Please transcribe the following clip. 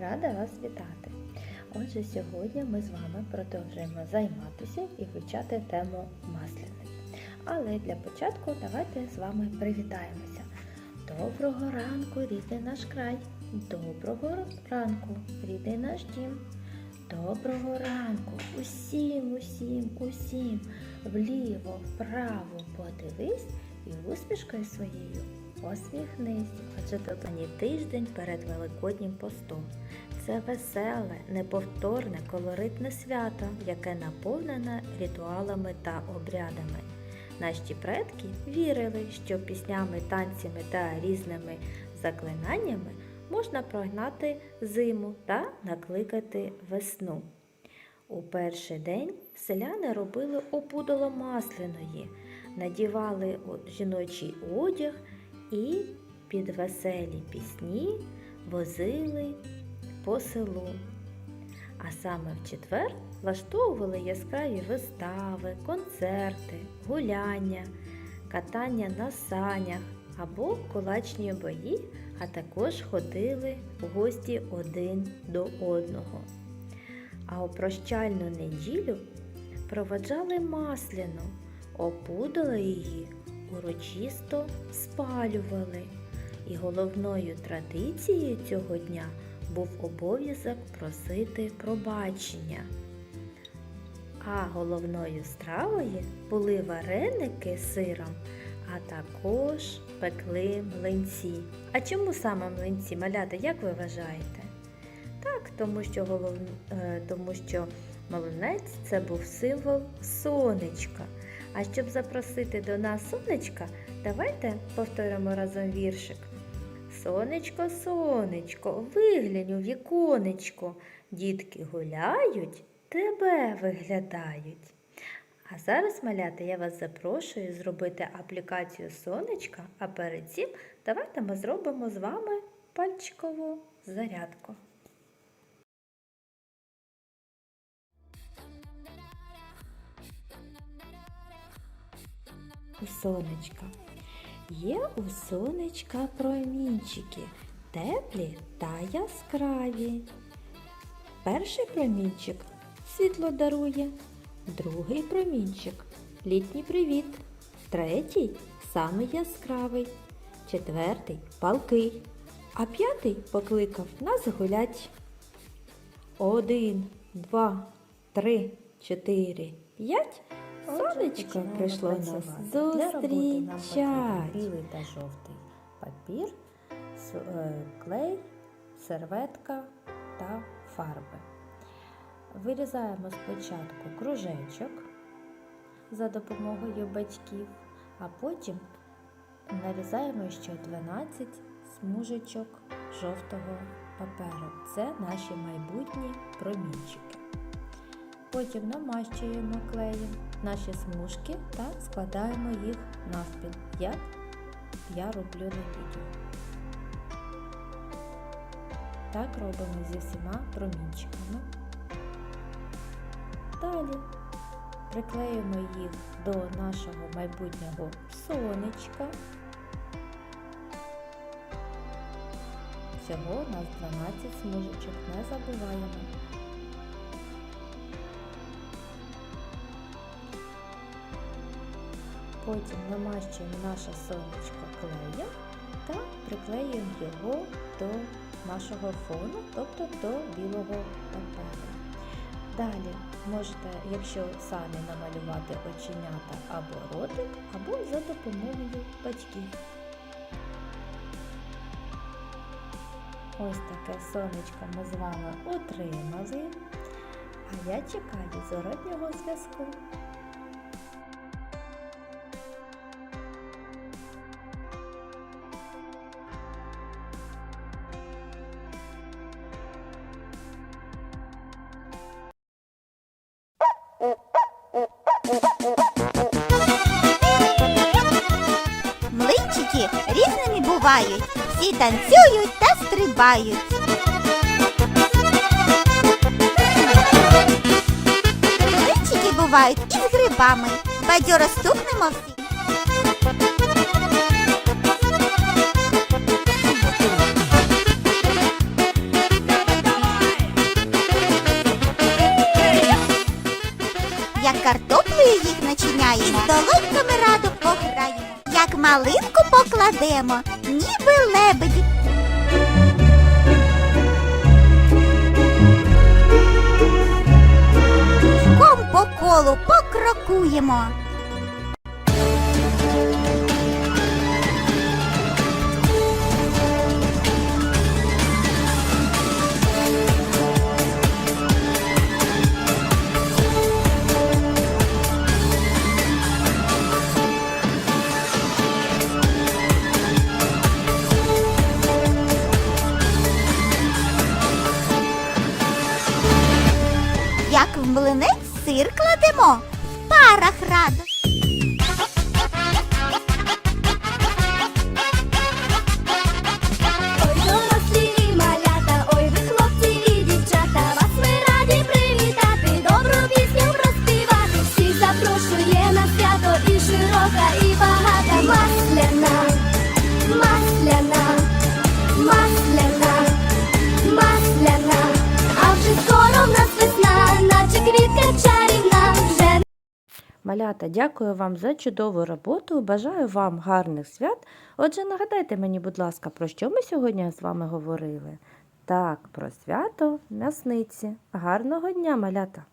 Рада вас вітати! Отже, сьогодні ми з вами продовжуємо займатися і вивчати тему масляних. Але для початку давайте з вами привітаємося. Доброго ранку, рідний наш край! Доброго ранку, рідний наш дім! Доброго ранку! Усім, усім, усім! Вліво, вправо подивись і усмішкою своєю посміхнись. Адже додані тиждень перед Великоднім постом. Це веселе, неповторне, колоритне свято, яке наповнене ритуалами та обрядами. Наші предки вірили, що піснями, танцями та різними заклинаннями можна прогнати зиму та накликати весну. У перший день селяни робили опудало масляної, надівали жіночий одяг і під веселі пісні возили по селу. А саме в четвер влаштовували яскраві вистави, концерти, гуляння, катання на санях або кулачні бої, а також ходили в гості один до одного. А у прощальну неділю проведжали масляну, опудали її, урочисто спалювали. І головною традицією цього дня був обов'язок просити пробачення. А головною стравою були вареники з сиром, а також пекли млинці. А чому саме млинці, малята, як ви вважаєте? Так, тому що, голов... е, тому що млинець це був символ сонечка. А щоб запросити до нас сонечка, давайте повторимо разом віршик. Сонечко, сонечко, виглянь у віконечко, дітки гуляють, тебе виглядають. А зараз, малята, я вас запрошую зробити аплікацію сонечка, а перед цим давайте ми зробимо з вами пальчикову зарядку. У сонечка. Є у сонечка промінчики, теплі та яскраві. Перший промінчик світло дарує, другий промінчик літній привіт, третій самий яскравий, четвертий палкий, а п'ятий покликав нас гулять. Один, два, три, чотири, п'ять. Сонечко прийшло нас зустрічать. білий та жовтий папір, клей, серветка та фарби. Вирізаємо спочатку кружечок за допомогою батьків, а потім нарізаємо ще 12 смужечок жовтого паперу. Це наші майбутні промінчики. Потім намащуємо клеєм наші смужки та складаємо їх навпіл, як я роблю на відео. Так робимо зі всіма промінчиками. Далі приклеїмо їх до нашого майбутнього сонечка. Всього у нас 12 смужечок, не забуваємо. Потім намащуємо наше сонечко клеєм та приклеюємо його до нашого фону, тобто до білого паперу. Далі можете, якщо самі намалювати оченята або ротик, або за допомогою батьків. Ось таке сонечко ми з вами отримали, а я чекаю зворотнього зв'язку. співають, всі танцюють та стрибають. Ринчики бувають і з грибами. Бадьоро стукнемо всі. Як картоплею їх начиняємо, з долоньками раду пограємо, як малинку покладемо ніби лебеді. Ком по колу покрокуємо. Млинець сир кладемо, в парах радо. Малята, дякую вам за чудову роботу. Бажаю вам гарних свят. Отже, нагадайте мені, будь ласка, про що ми сьогодні з вами говорили? Так, про свято м'ясниці. Гарного дня, малята!